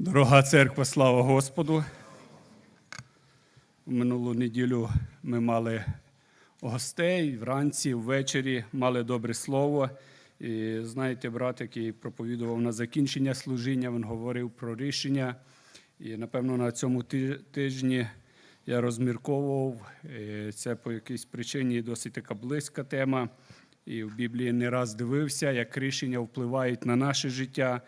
Дорога церква, слава Господу. Минулу неділю ми мали гостей вранці, ввечері мали добре слово. І знаєте, брат, який проповідував на закінчення служіння, він говорив про рішення. І напевно на цьому тижні я розмірковував. Це по якійсь причині досить така близька тема. І в Біблії не раз дивився, як рішення впливають на наше життя.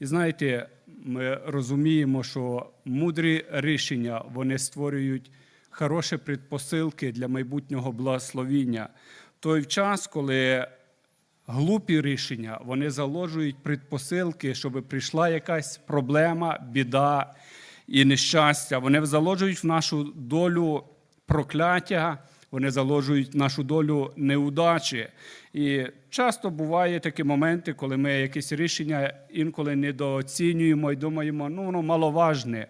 І знаєте, ми розуміємо, що мудрі рішення вони створюють хороші предпосилки для майбутнього благословіння. В той час, коли глупі рішення вони заложують предпосилки, щоб прийшла якась проблема, біда і нещастя. Вони заложують в нашу долю прокляття, вони заложують нашу долю неудачі. І часто буває такі моменти, коли ми якесь рішення інколи недооцінюємо і думаємо, ну воно маловажне,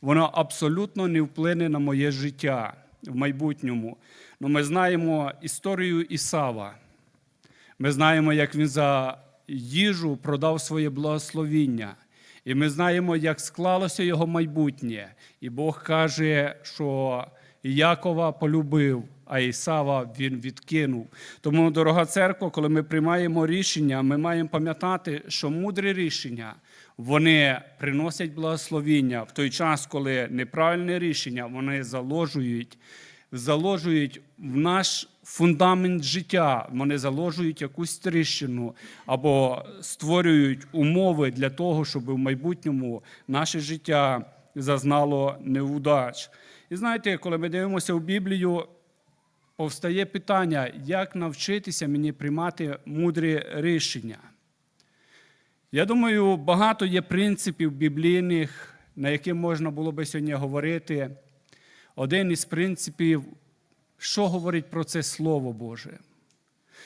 воно абсолютно не вплине на моє життя в майбутньому. Ну, ми знаємо історію Ісава. Ми знаємо, як він за їжу продав своє благословіння. І ми знаємо, як склалося його майбутнє. І Бог каже, що Якова полюбив, а Ісава він відкинув. Тому, дорога церква, коли ми приймаємо рішення, ми маємо пам'ятати, що мудрі рішення вони приносять благословіння в той час, коли неправильне рішення вони заложують заложують в наш фундамент життя, вони заложують якусь тріщину або створюють умови для того, щоб в майбутньому наше життя зазнало неудач. І знаєте, коли ми дивимося в Біблію, повстає питання, як навчитися мені приймати мудрі рішення. Я думаю, багато є принципів біблійних, на які можна було би сьогодні говорити. Один із принципів, що говорить про це Слово Боже?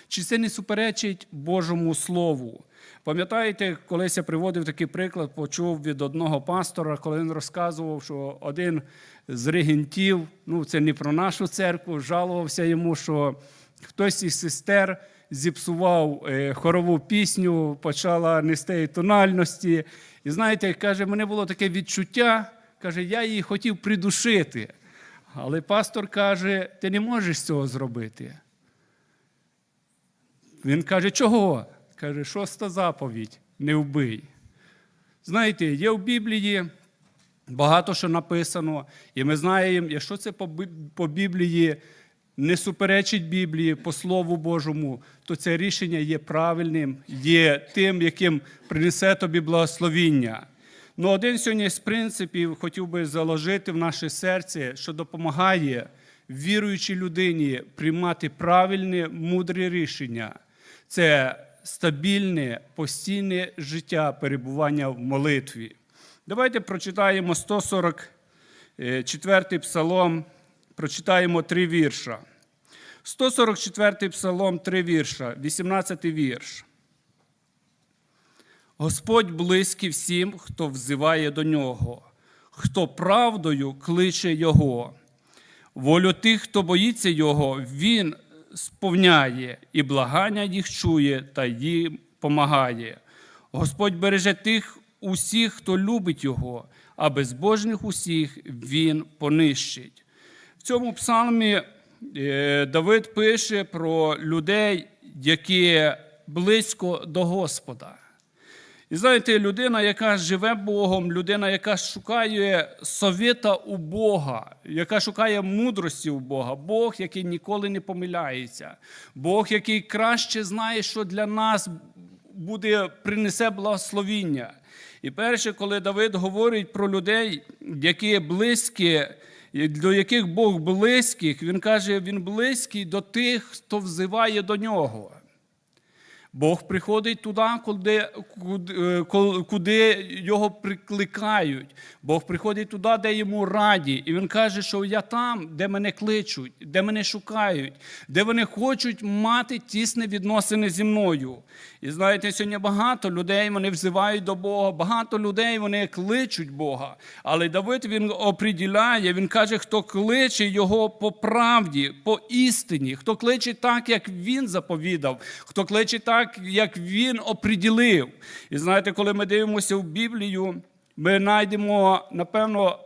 Чи це не суперечить Божому Слову? Пам'ятаєте, колись я приводив такий приклад, почув від одного пастора, коли він розказував, що один з регентів, ну це не про нашу церкву, жалувався йому, що хтось із сестер зіпсував е, хорову пісню, почала нести тональності. І знаєте, каже, мене було таке відчуття, каже, я її хотів придушити. Але пастор каже, ти не можеш цього зробити. Він каже, чого? Каже, шоста заповідь не вбий. Знаєте, є в Біблії багато що написано, і ми знаємо, якщо це по Біблії не суперечить Біблії, по Слову Божому, то це рішення є правильним, є тим, яким принесе тобі благословіння. Ну, один сьогодні з принципів хотів би заложити в наше серце, що допомагає віруючій людині приймати правильне, мудре рішення. Це стабільне, постійне життя перебування в молитві. Давайте прочитаємо 144 псалом, прочитаємо три вірша. 144 псалом, три вірша, 18 вірш. Господь близький всім, хто взиває до нього, хто правдою кличе Його. Волю тих, хто боїться Його, Він сповняє і благання їх чує та їм помагає. Господь береже тих усіх, хто любить Його, а безбожних усіх Він понищить. В цьому псалмі е, Давид пише про людей, які близько до Господа. І знаєте, людина, яка живе Богом, людина, яка шукає совіта у Бога, яка шукає мудрості у Бога, Бог, який ніколи не помиляється, Бог, який краще знає, що для нас буде, принесе благословіння. І перше, коли Давид говорить про людей, які близькі, до яких Бог близьких, він каже, він близький до тих, хто взиває до нього. Бог приходить туди, куди, е, куди його прикликають. Бог приходить туди, де йому раді. І він каже, що я там, де мене кличуть, де мене шукають, де вони хочуть мати тісні відносини зі мною. І знаєте, сьогодні багато людей вони взивають до Бога, багато людей вони кличуть Бога. Але Давид він оприділяє, він каже, хто кличе його по правді, по істині, хто кличе так, як він заповідав, хто кличе так, як він оприділив. І знаєте, коли ми дивимося в Біблію, ми знайдемо, напевно,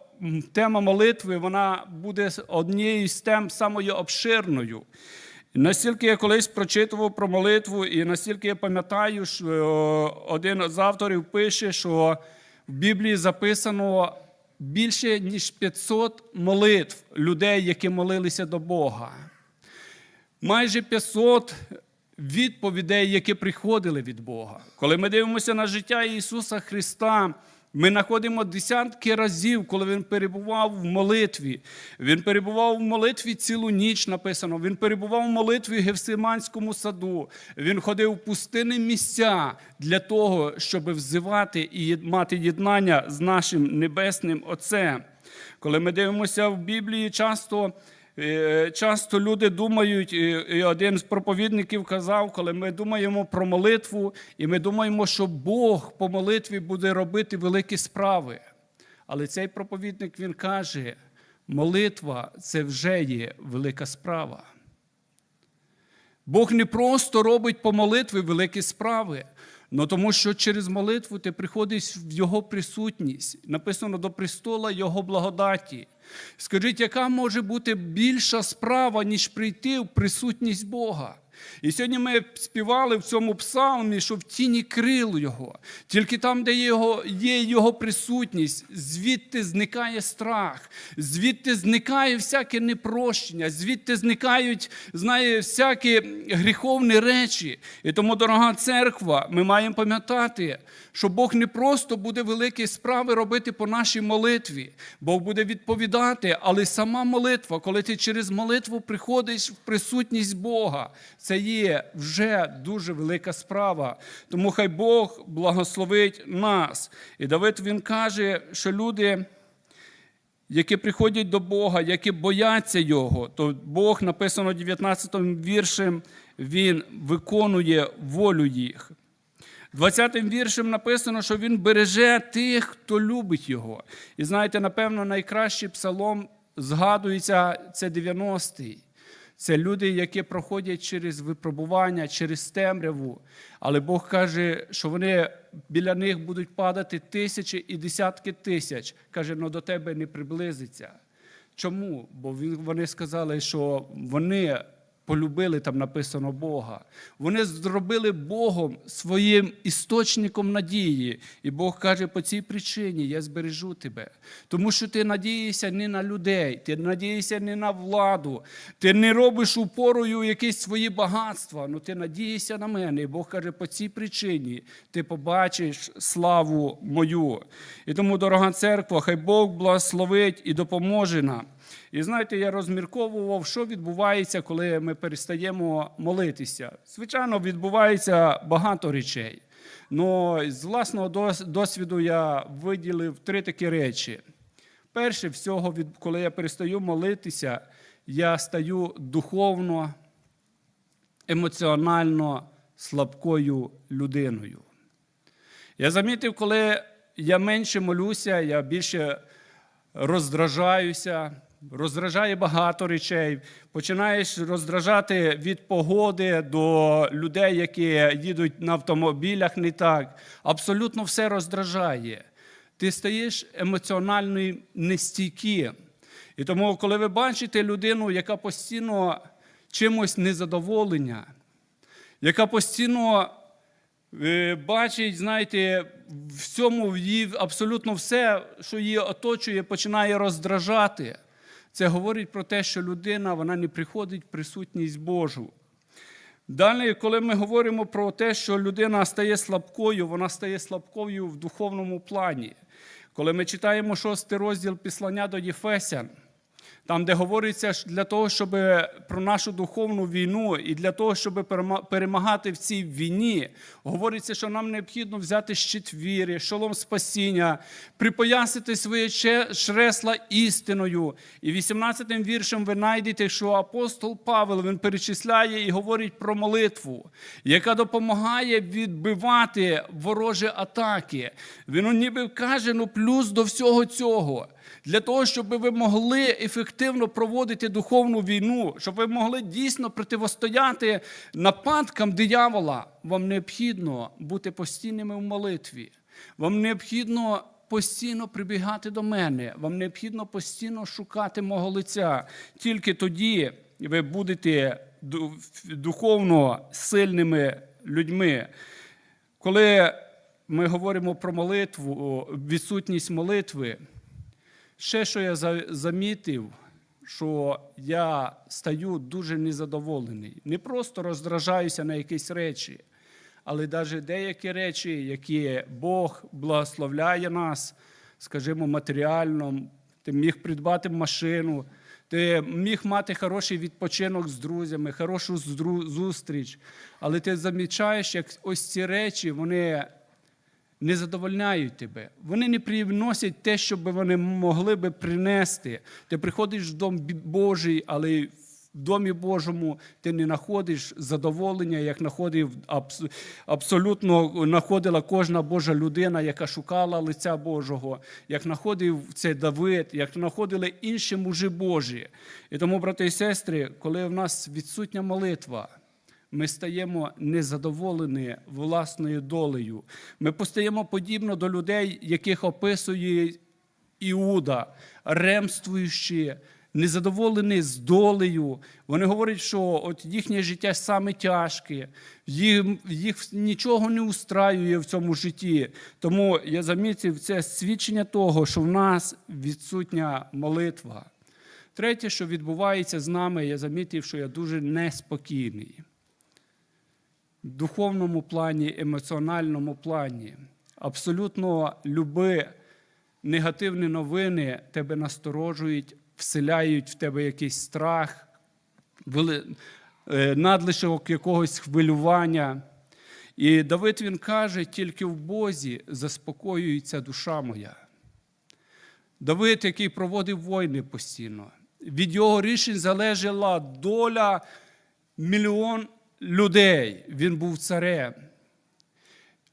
тема молитви, вона буде однією з тем самою обширною. Настільки я колись прочитував про молитву, і настільки я пам'ятаю, що е, один з авторів пише, що в Біблії записано більше ніж 500 молитв людей, які молилися до Бога. Майже 500 відповідей, які приходили від Бога. Коли ми дивимося на життя Ісуса Христа, ми знаходимо десятки разів, коли Він перебував в молитві. Він перебував в молитві цілу ніч написано. Він перебував в молитві в Гевсиманському саду. Він ходив в пустинні місця для того, щоб взивати і мати єднання з нашим небесним Отцем. Коли ми дивимося в Біблії, часто. Е, Часто люди думають, і один з проповідників казав, коли ми думаємо про молитву, і ми думаємо, що Бог по молитві буде робити великі справи. Але цей проповідник він каже: молитва це вже є велика справа. Бог не просто робить по молитві великі справи, але тому що через молитву ти приходиш в Його присутність, написано до престола Його благодаті. Скажіть, яка може бути більша справа, ніж прийти в присутність Бога? І сьогодні ми співали в цьому псалмі, що в тіні крил Його, тільки там, де його, є Його присутність, звідти зникає страх, звідти зникає всяке непрощення, звідти зникають, знає, всякі гріховні речі. І тому, дорога церква, ми маємо пам'ятати, що Бог не просто буде великі справи робити по нашій молитві, Бог буде відповідати, але сама молитва, коли ти через молитву приходиш в присутність Бога, це є вже дуже велика справа. Тому хай Бог благословить нас. І Давид він каже, що люди. Які приходять до Бога, які бояться Його, то Бог написано 19 віршем, Він виконує волю їх. 20-м віршем написано, що Він береже тих, хто любить Його. І знаєте, напевно, найкращий псалом згадується це 90-й. Це люди, які проходять через випробування, через темряву. Але Бог каже, що вони біля них будуть падати тисячі і десятки тисяч. Каже, ну до тебе не приблизиться. Чому? Бо вони сказали, що вони полюбили там написано Бога. Вони зробили Богом своїм істочником надії. І Бог каже, по цій причині я збережу тебе. Тому що ти надієшся не на людей, ти надієшся не на владу, ти не робиш упорою якісь свої багатства, але ти надієшся на мене. І Бог каже, по цій причині ти побачиш славу мою. І тому, дорога церква, хай Бог благословить і допоможе нам. І знаєте, я розмірковував, що відбувається, коли ми перестаємо молитися. Звичайно, відбувається багато речей. Но з власного досвіду я виділив три такі речі. Перше всього, коли я перестаю молитися, я стаю духовно, емоціонально слабкою людиною. Я замітив, коли я менше молюся, я більше роздражаюся, роздражає багато речей. Починаєш роздражати від погоди до людей, які їдуть на автомобілях не так. Абсолютно все роздражає. Ти стаєш емоціонально нестійким. І тому, коли ви бачите людину, яка постійно чимось незадоволення, яка постійно е, бачить, знаєте, в її абсолютно все, що її оточує, починає роздражати. Це говорить про те, що людина вона не приходить в присутність Божу. Далі, коли ми говоримо про те, що людина стає слабкою, вона стає слабкою в духовному плані. Коли ми читаємо шостий розділ післання до Єфесян, там, де говориться для того, щоб про нашу духовну війну і для того, щоб перемагати в цій війні, говориться, що нам необхідно взяти щит віри, шолом спасіння, припоясити своє чресла істиною. І 18-м віршем ви знайдете, що апостол Павел він перечисляє і говорить про молитву, яка допомагає відбивати ворожі атаки. Він ніби каже, ну плюс до всього цього. Для того, щоб ви могли ефективно проводити духовну війну, щоб ви могли дійсно противостояти нападкам диявола, вам необхідно бути постійними в молитві. Вам необхідно постійно прибігати до мене. Вам необхідно постійно шукати мого лиця. Тільки тоді ви будете духовно сильними людьми. Коли ми говоримо про молитву, відсутність молитви, ще що я замітив, що я стаю дуже незадоволений. Не просто роздражаюся на якісь речі, але навіть деякі речі, які Бог благословляє нас, скажімо, матеріально, ти міг придбати машину, ти міг мати хороший відпочинок з друзями, хорошу зустріч, але ти замічаєш, як ось ці речі, вони не задовольняють тебе. Вони не приносять те, що би вони могли би принести. Ти приходиш в дом Божий, але в домі Божому ти не знаходиш задоволення, як знаходив абс- абсолютно знаходила кожна Божа людина, яка шукала лиця Божого, як знаходив це Давид, як знаходили інші мужі Божі. І тому, брати і сестри, коли в нас відсутня молитва, ми стаємо незадоволені власною долею. Ми постаємо подібно до людей, яких описує Іуда, ремствуючи, незадоволені з долею. Вони говорять, що от їхнє життя саме тяжке, їх, їх нічого не устраює в цьому житті. Тому я замітив це свідчення того, що в нас відсутня молитва. Третє, що відбувається з нами, я замітив, що я дуже неспокійний духовному плані, емоціональному плані. Абсолютно любі негативні новини тебе насторожують, вселяють в тебе якийсь страх, е, надлишок якогось хвилювання. І Давид він каже: тільки в Бозі заспокоюється душа моя. Давид, який проводив війни постійно, від його рішень залежала доля мільйон людей. Він був царем.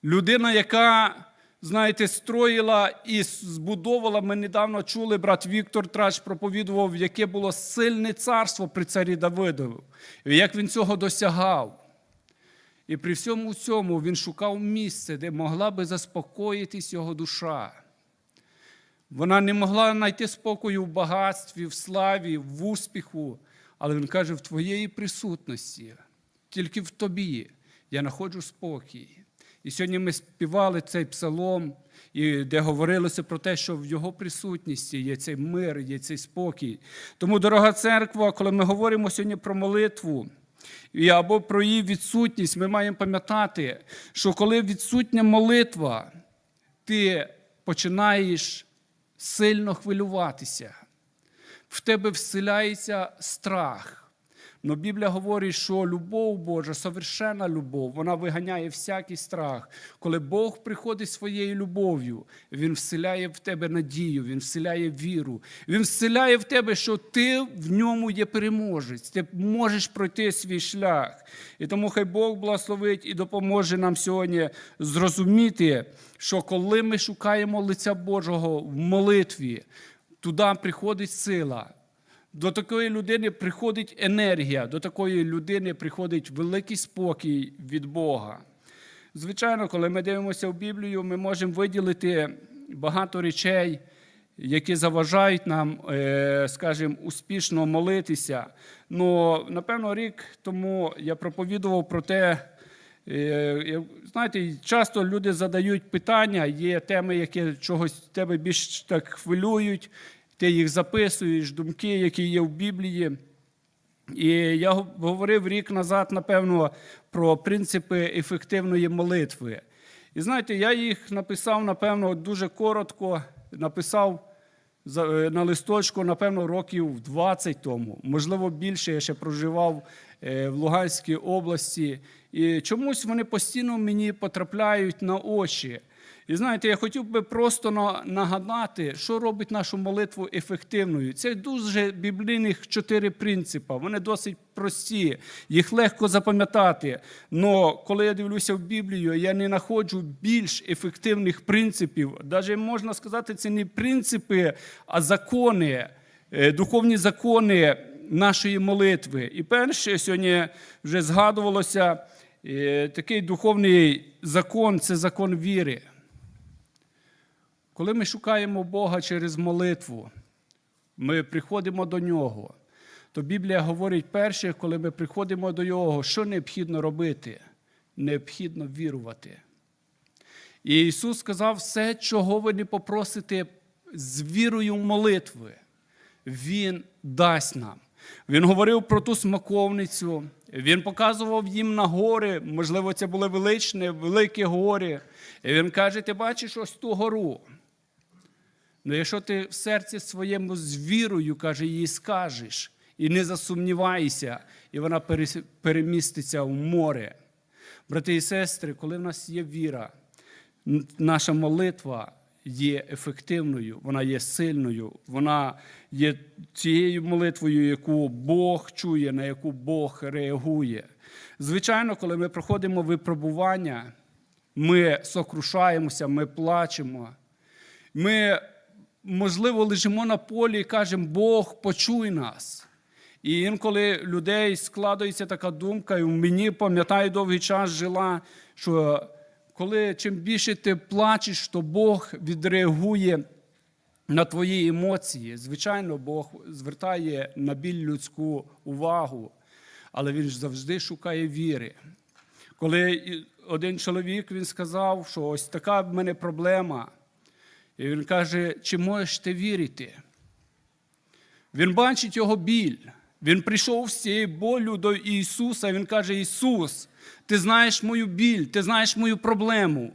Людина, яка, знаєте, строїла і збудовувала, ми недавно чули, брат Віктор Трач проповідував, яке було сильне царство при царі Давидові, і як він цього досягав. І при всьому цьому він шукав місце, де могла би заспокоїтись його душа. Вона не могла знайти спокою в багатстві, в славі, в успіху, але він каже, в твоєї присутності, тільки в тобі я знаходжу спокій. І сьогодні ми співали цей псалом, де говорилося про те, що в його присутності є цей мир, є цей спокій. Тому, дорога церква, коли ми говоримо сьогодні про молитву, або про її відсутність, ми маємо пам'ятати, що коли відсутня молитва, ти починаєш сильно хвилюватися, в тебе вселяється страх. Но Біблія говорить, що любов Божа, совершенна любов, вона виганяє всякий страх. Коли Бог приходить своєю любов'ю, Він вселяє в тебе надію, Він вселяє віру, Він вселяє в тебе, що ти в ньому є переможець, ти можеш пройти свій шлях. І тому хай Бог благословить і допоможе нам сьогодні зрозуміти, що коли ми шукаємо лиця Божого в молитві, туди приходить сила. До такої людини приходить енергія, до такої людини приходить великий спокій від Бога. Звичайно, коли ми дивимося в Біблію, ми можемо виділити багато речей, які заважають нам, е, скажімо, успішно молитися. Ну, напевно, рік тому я проповідував про те, е, знаєте, часто люди задають питання, є теми, які чогось тебе більш так хвилюють, ти їх записуєш, думки, які є в Біблії. І я говорив рік назад, напевно, про принципи ефективної молитви. І знаєте, я їх написав, напевно, дуже коротко, написав е, на листочку, напевно, років 20 тому. Можливо, більше я ще проживав е, в Луганській області. І чомусь вони постійно мені потрапляють на очі. І знаєте, я хотів би просто нагадати, що робить нашу молитву ефективною. Це дуже біблійних чотири принципи. Вони досить прості, їх легко запам'ятати. Але коли я дивлюся в Біблію, я не знаходжу більш ефективних принципів. Навіть можна сказати, це не принципи, а закони, е, духовні закони нашої молитви. І перше сьогодні вже згадувалося е, такий духовний закон це закон віри. Коли ми шукаємо Бога через молитву, ми приходимо до Нього, то Біблія говорить перше, коли ми приходимо до Нього, що необхідно робити? Необхідно вірувати. І Ісус сказав, все, чого ви не попросите з вірою молитви, Він дасть нам. Він говорив про ту смаковницю, він показував їм на гори, можливо, це були величні, великі гори. І він каже: ти бачиш ось ту гору. Ну, якщо ти в серці своєму з вірою, каже, їй скажеш, і не засумнівайся, і вона переміститься в море. Брати і сестри, коли в нас є віра, наша молитва є ефективною, вона є сильною, вона є тією молитвою, яку Бог чує, на яку Бог реагує. Звичайно, коли ми проходимо випробування, ми сокрушаємося, ми плачемо. Ми, можливо, лежимо на полі і кажемо, Бог, почуй нас. І інколи людей складається така думка, і в мені, пам'ятаю, довгий час жила, що коли чим більше ти плачеш, то Бог відреагує на твої емоції. Звичайно, Бог звертає на біль людську увагу, але він ж завжди шукає віри. Коли один чоловік він сказав, що ось така в мене проблема, і він каже, чи можеш ти вірити? Він бачить його біль. Він прийшов з цією болю до Ісуса. Він каже: Ісус, ти знаєш мою біль, ти знаєш мою проблему.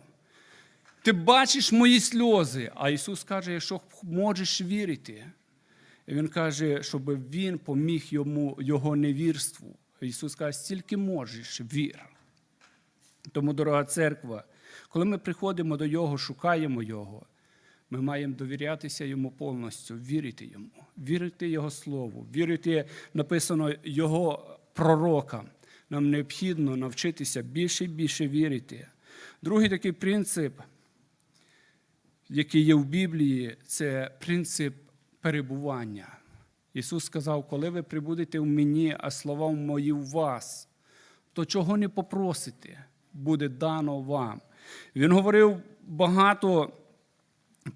Ти бачиш мої сльози. А Ісус каже, якщо можеш вірити. І Він каже, щоб Він поміг йому його невірству. Ісус каже, стільки можеш, вір. Тому, дорога церква, коли ми приходимо до Його, шукаємо Його, ми маємо довірятися йому повністю, вірити йому, вірити Його Слову, вірити написано Його пророкам. Нам необхідно навчитися більше і більше вірити. Другий такий принцип, який є в Біблії, це принцип перебування. Ісус сказав, коли ви прибудете в мені, а слова мої в вас, то чого не попросите, буде дано вам. Він говорив багато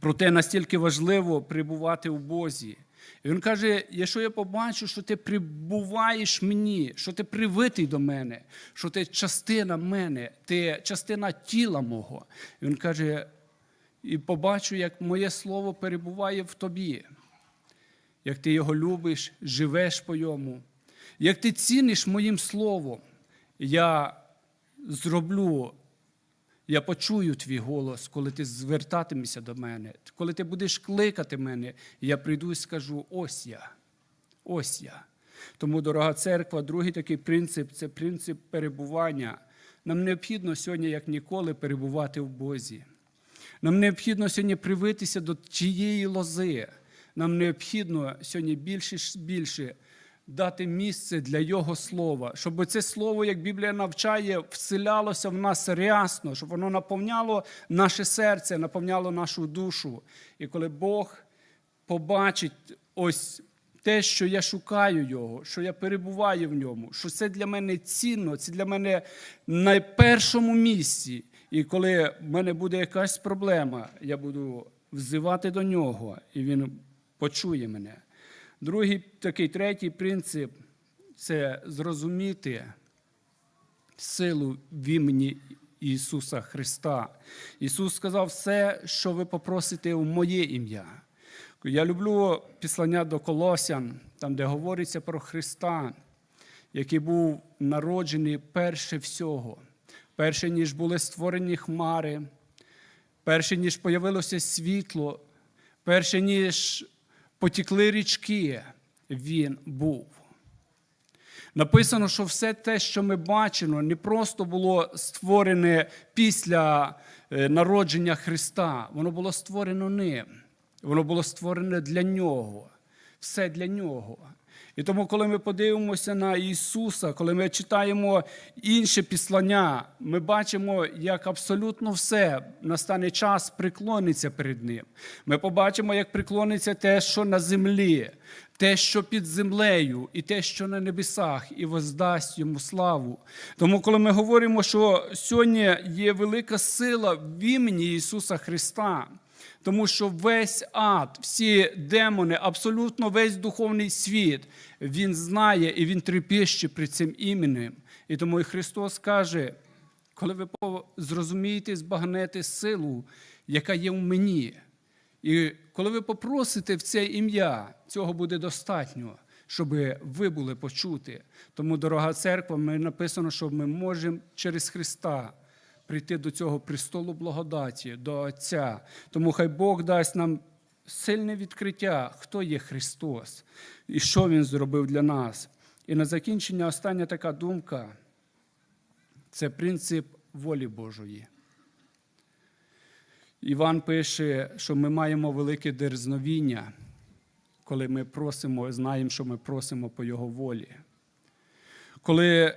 про те, настільки важливо прибувати в Бозі. І він каже: якщо я побачу, що ти прибуваєш мені, що ти привитий до мене, що ти частина мене, ти частина тіла мого. Він каже, і побачу, як моє слово перебуває в тобі, як ти його любиш, живеш по йому, як ти ціниш моїм словом, я зроблю я почую твій голос, коли ти звертатимешся до мене, коли ти будеш кликати мене, я прийду і скажу: ось я, ось я. Тому, дорога церква, другий такий принцип це принцип перебування. Нам необхідно сьогодні, як ніколи, перебувати в Бозі. Нам необхідно сьогодні привитися до тієї лози. Нам необхідно сьогодні більше більше дати місце для Його слова, щоб це слово, як Біблія навчає, вселялося в нас рясно, щоб воно наповняло наше серце, наповняло нашу душу. І коли Бог побачить ось те, що я шукаю Його, що я перебуваю в ньому, що це для мене цінно, це для мене на першому місці. І коли в мене буде якась проблема, я буду взивати до нього, і він почує мене. Другий такий третій принцип це зрозуміти силу в імені Ісуса Христа. Ісус сказав все, що ви попросите в моє ім'я. Я люблю післання до Колосян, там, де говориться про Христа, який був народжений перше всього, перше, ніж були створені хмари, перше, ніж появилося світло, перше, ніж потікли річки, він був. Написано, що все те, що ми бачимо, не просто було створене після е, народження Христа, воно було створено ним. Воно було створене для нього. Все для нього. І тому, коли ми подивимося на Ісуса, коли ми читаємо інші післання, ми бачимо, як абсолютно все настане час приклониться перед Ним. Ми побачимо, як приклониться те, що на землі, те, що під землею, і те, що на небесах, і воздасть йому славу. Тому, коли ми говоримо, що сьогодні є велика сила в імені Ісуса Христа, Тому що весь ад, всі демони, абсолютно весь духовний світ, він знає і він трепеще при цим іменем. І тому і Христос каже, коли ви зрозумієте, збагнете силу, яка є в мені, і коли ви попросите в це ім'я, цього буде достатньо, щоб ви були почуті. Тому, дорога церква, ми написано, що ми можемо через Христа прийти до цього престолу благодаті, до Отця. Тому хай Бог дасть нам сильне відкриття, хто є Христос і що Він зробив для нас. І на закінчення остання така думка це принцип волі Божої. Іван пише, що ми маємо велике дерзновіння, коли ми просимо, знаємо, що ми просимо по Його волі. Коли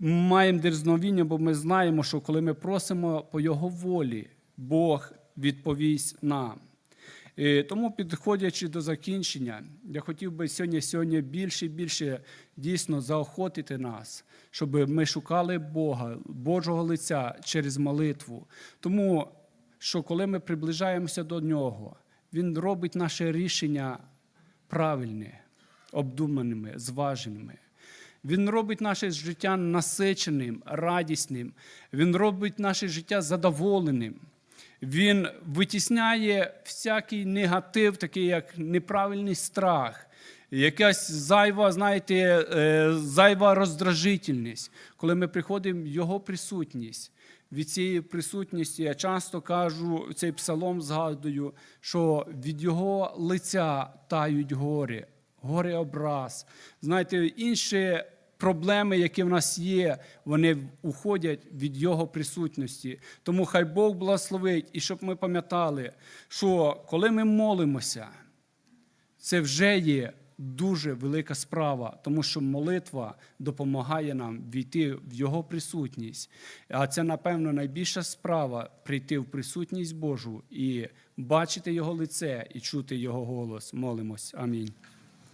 маємо дерзновіння, бо ми знаємо, що коли ми просимо по Його волі, Бог відповість нам. І тому, підходячи до закінчення, я хотів би сьогодні, сьогодні більше і більше дійсно заохотити нас, щоб ми шукали Бога, Божого лиця через молитву. Тому що коли ми приближаємося до Нього, Він робить наше рішення правильне, обдуманими, зваженими. Він робить наше життя насиченим, радісним. Він робить наше життя задоволеним. Він витісняє всякий негатив, такий як неправильний страх, якась зайва, знаєте, е, зайва роздражительність. Коли ми приходимо в Його присутність, від цієї присутності я часто кажу, цей псалом згадую, що від Його лиця тають гори, гори образ. Знаєте, інші проблеми, які в нас є, вони уходять від Його присутності. Тому хай Бог благословить, і щоб ми пам'ятали, що коли ми молимося, це вже є дуже велика справа, тому що молитва допомагає нам війти в Його присутність. А це, напевно, найбільша справа прийти в присутність Божу і бачити Його лице і чути Його голос. Молимось. Амінь.